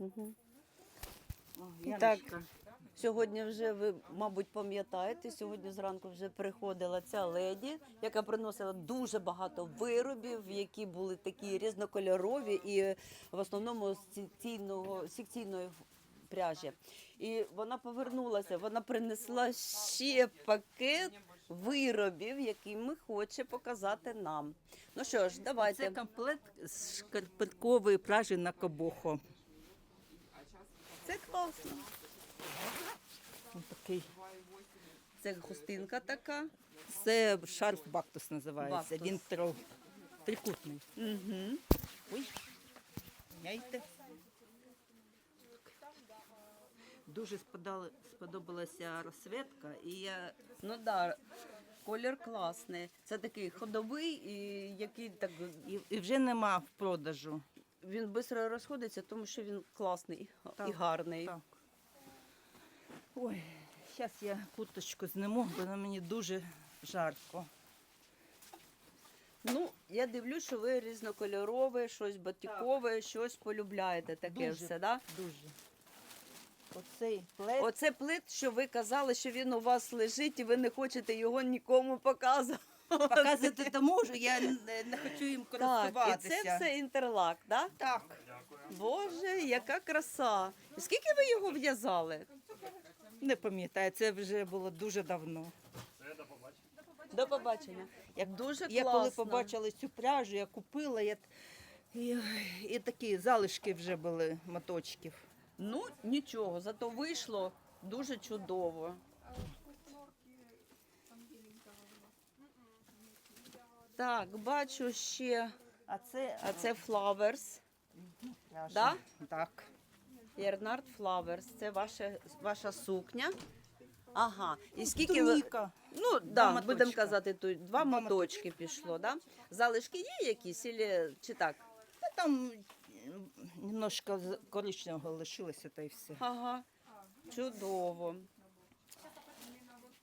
Угу. О, Так. Сьогодні вже ви, мабуть, пам'ятаєте, сьогодні зранку вже приходила ця леді, яка приносила дуже багато виробів, які були такі різнокольорові і в основному з секційного секційної пряжі. І вона повернулася, вона принесла ще пакет виробів, які ми хоче показати нам. Ну що ж, давайте. Це комплект з шкарпеткової пряжі на кобохо. Це класно. Ось такий. Це хустинка така. Це шарф бактус називається. Бактус. Він тро- трикутний. Угу. Ой, Няйте. Дуже сподали- сподобалася розсвітка, і я Ну да, колір класний. Це такий ходовий, і який так і, і вже нема в продажу. Він швидко розходиться, тому що він класний і гарний. Так. Ой, зараз я куточку зніму, бо на мені дуже жарко. Ну, я дивлюсь, що ви різнокольорове, щось батікове, щось полюбляєте таке Дуже. все, да? Дуже. Оцей плед. Оце плит, що ви казали, що він у вас лежить, і ви не хочете його нікому показувати. Показувати то можу, я не, не хочу їм Так, і користуватися. це все інтерлак, да? Так. Боже, яка краса! І скільки ви його в'язали? Не пам'ятаю, це вже було дуже давно. До побачення. Як дуже Я коли побачила цю пряжу, я купила, я... І, і такі залишки вже були моточків. Ну, нічого, зато вийшло дуже чудово. Так, бачу ще. А це, А це Flowers. Да? Так. Ернард Flowers. Це ваша, ваша сукня. Ага. І скільки ви. Ну, да, будемо казати, тут два, Два моточки пішло, да? Залишки є якісь, чи так? Та там немножко коричневого лишилося, та й все. Ага, чудово.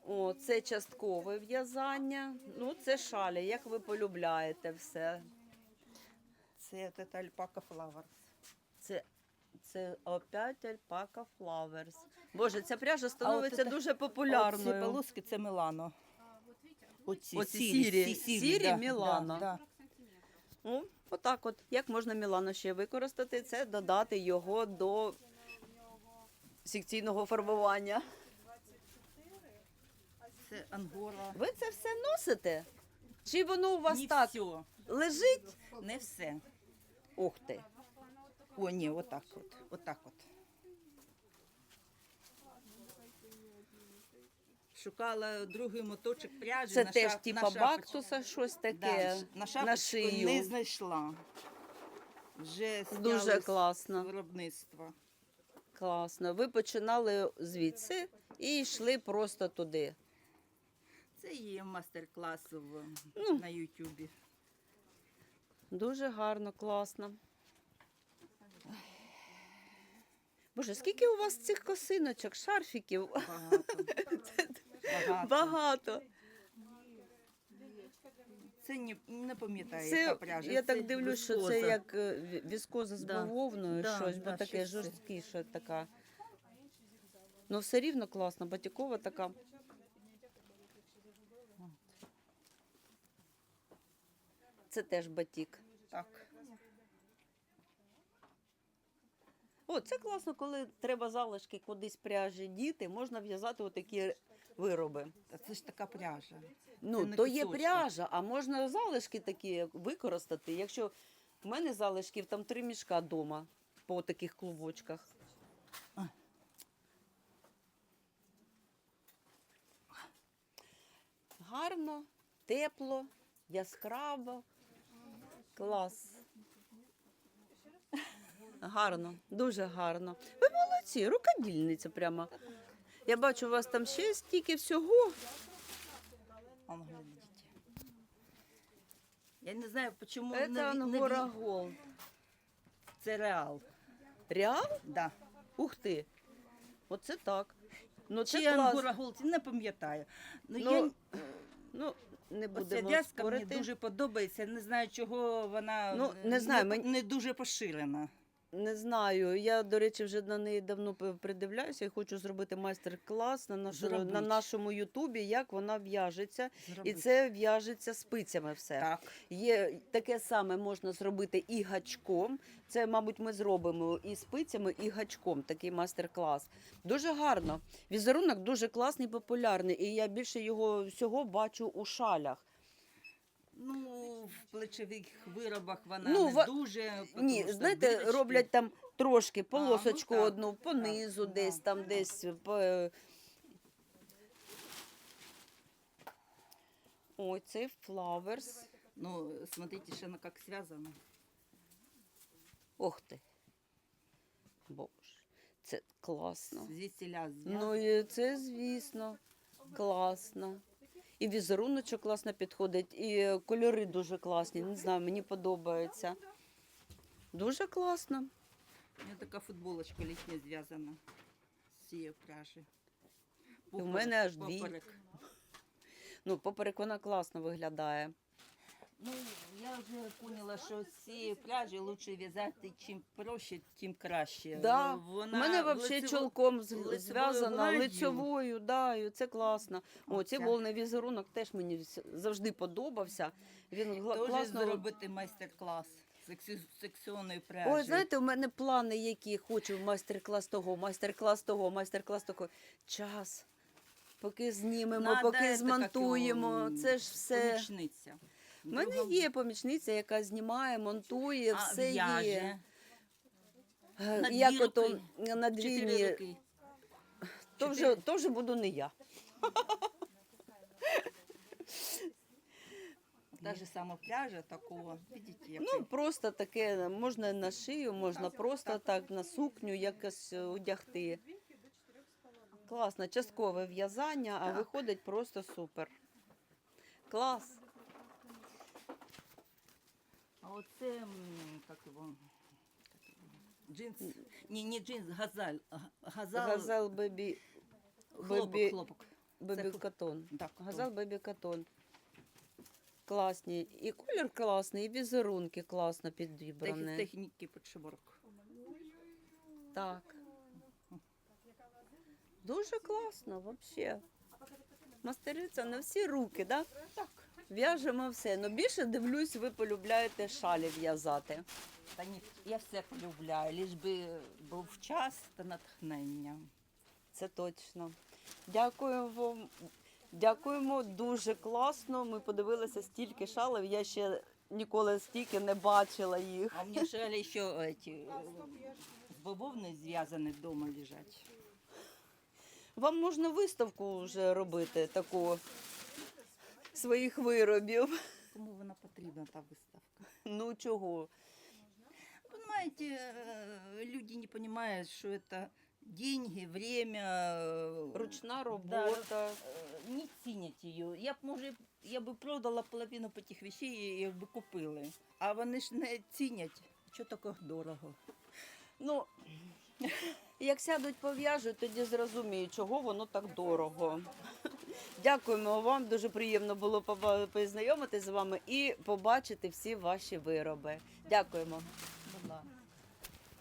О, це часткове в'язання. Ну, це шалі, як ви полюбляєте все. Це от це альпака флаверс. Це, це опять альпака Flowers. Боже, ця пряжа становиться от дуже Ці популярною. полоски це Милано. Оці, Оці сірі, сірі да, Мілано. Да, да. Ну, отак от. Як можна Мілано ще використати, це додати його до секційного фарбування. Це ангора. Ви це все носите? Чи воно у вас Не так все, лежить? не все. Ух ти. О, ні, отак от. Отак от. Шукала другий моточок пряжі. Це на теж шап- типа на бактуса, щось Да, таке на на шапочку шию. не знайшла. Вже Дуже класно. виробництва. Класно. Ви починали звідси і йшли просто туди. Це є мастер-клас Ну. на Ютубі. Дуже гарно, класно. Боже, скільки у вас цих косиночок, шарфіків? Багато. Багато. Багато. Це не, не пам'ятаю, Це, яка пряжа. я так дивлюсь, що це віскоза. як е, ві- віскоза з Да. бавовною, Да, щось, бо да, таке щось це. жорсткіше така. Ну, все рівно класно, батікова така. Це теж батік. Так. О, це класно, коли треба залишки кудись пряжі діти, можна в'язати отакі вироби. Та це ж така пряжа. Ну, не то є кусочки. пряжа, а можна залишки такі використати. Якщо в мене залишків там три мішка вдома по таких клубочках. А. Гарно, тепло, яскраво. Клас. Гарно, дуже гарно. Ви молодці, рукодільниця прямо. Я бачу, у вас там ще стільки всього. Я не знаю, чому Це не, не Голд. Це реал. Реал? Да. Ух ти. Оце так. Ну, Чи це. Ангора Голд, не пам'ятаю. Ну, Ну, я, Ну, не оця будемо в'язка мені спорити. дуже подобається. Не знаю, чого вона Ну, не знаю, не, мені- не дуже поширена. Не знаю. Я, до речі, вже на неї давно придивляюся і хочу зробити майстер-клас на, нашу, на нашому Ютубі, як вона в'яжеться. І це в'яжеться спицями все. так. Є таке саме можна зробити і гачком. Це, мабуть, ми зробимо і спицями, і гачком. Такий майстер-клас. Дуже гарно. Візерунок дуже класний, популярний, і я більше його всього бачу у шалях. Ну, в плечових виробах вона Ну, не ва- дуже. Ні, що знаєте, дирочки- роблять там трошки ну полосочку так, одну так, понизу, да, десь там, десь. По... Ой, цей флаверс. Ну, смотрите, що вона як зв'язана. Ох ти. Боже, це класно. Звідсіля Ну, і це, звісно, класно. І візеруночок класно підходить, і кольори дуже класні. Не знаю, мені подобається. Дуже класно. У мене така футболочка літня зв'язана з цієї пряжі. У мене аж дві. Поперек. Ну, поперек вона класно виглядає. Ну, я вже поняла, що з цієї пряжі краще в'язати, чим проще, тим краще. Да. Ну, У Вона мене взагалі лицево- чолком з- лицевою зв'язана гладдю. лицьовою, да, і це класно. О, цей Оця. волний візерунок теж мені завжди подобався. Він гла- Теж класно. зробити майстер-клас сексі- секціонної пряжі. Ой, знаєте, у мене плани, які хочу майстер-клас того, майстер-клас того, майстер-клас того. Час. Поки знімемо, Надо поки змонтуємо. Це ж все. Помічниця. У мене є помічниця, яка знімає, монтує, а, все в'яже. є. Е, Як ото на дві Чотири ні. руки. То вже, то вже буду не я. Та же сама пряжа такого. Видите, як Ну, просто таке можна на шию, можна просто так на сукню якось е, одягти. Класно, часткове в'язання, а Так. виходить просто супер. Клас. А оце, як його, джинс, ні, не джинс, газаль, га- газал, Газал бебі, хлопок, бебі, хлопок. бебі катон. Так, Газал бебі катон. Класні. І колір класний, і візерунки класно Тех, підібрані. техніки подшиборок. Так. Дуже класно, взагалі. Мастериця на всі руки, да? Так. В'яжемо все. Ну більше дивлюсь, ви полюбляєте шалі в'язати. Та ні, я все полюбляю, лиш би був час та натхнення. Це точно. Дякую вам. Дякуємо, дуже класно. Ми подивилися стільки шалів. Я ще ніколи стільки не бачила їх. А меня шали еще эти э, зв'язані вдома лежать. Вам можна виставку вже робити таку своїх виробів. Кому вона потрібна та виставка? Ну чого? Понимаете, э, люди не понимают, что это деньги, время. э, Ручна Да, робота. э, не цінять її. Я б може, я би продала половину по тих вещей, якби купили. А вони ж не цінять. Що таке дорого? Ну, як сядуть пов'яжуть, тоді зрозуміють, чого воно так дорого. Дякуємо вам. Дуже приємно було познайомитися з вами і побачити всі ваші вироби. Дякуємо.